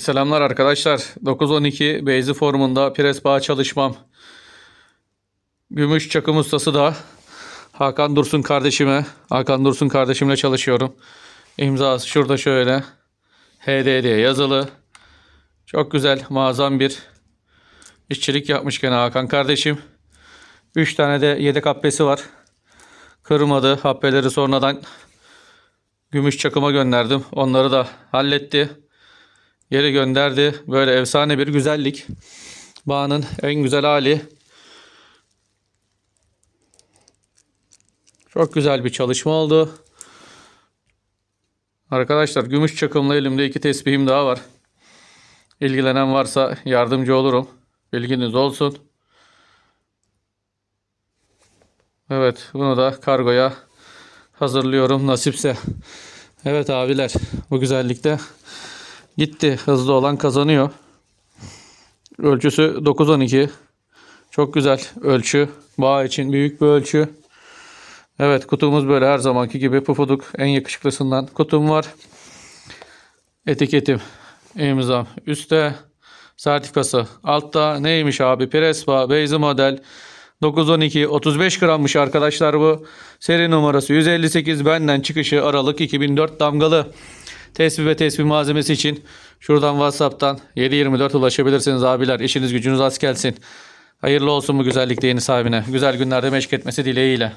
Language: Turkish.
Selamlar arkadaşlar. 9-12 Beyzi formunda pres bağ çalışmam. Gümüş çakım ustası da Hakan Dursun kardeşime. Hakan Dursun kardeşimle çalışıyorum. İmzası şurada şöyle. HD diye yazılı. Çok güzel muazzam bir işçilik yapmış gene Hakan kardeşim. 3 tane de yedek happesi var. Kırmadı. Happeleri sonradan gümüş çakıma gönderdim. Onları da halletti. Geri gönderdi. Böyle efsane bir güzellik. Bağının en güzel hali. Çok güzel bir çalışma oldu. Arkadaşlar gümüş çakımlı elimde iki tesbihim daha var. İlgilenen varsa yardımcı olurum. Bilginiz olsun. Evet bunu da kargoya hazırlıyorum nasipse. Evet abiler bu güzellikte gitti. Hızlı olan kazanıyor. Ölçüsü 9-12. Çok güzel ölçü. Bağ için büyük bir ölçü. Evet kutumuz böyle her zamanki gibi pufuduk en yakışıklısından kutum var. Etiketim, imzam üstte. Sertifikası altta. Neymiş abi? Prespa, Beyzi model. 912 35 grammış arkadaşlar bu. Seri numarası 158 benden çıkışı Aralık 2004 damgalı. Tespih ve tespih malzemesi için şuradan WhatsApp'tan 724 ulaşabilirsiniz abiler. İşiniz gücünüz az gelsin. Hayırlı olsun bu güzellikte yeni sahibine. Güzel günlerde meşk etmesi dileğiyle.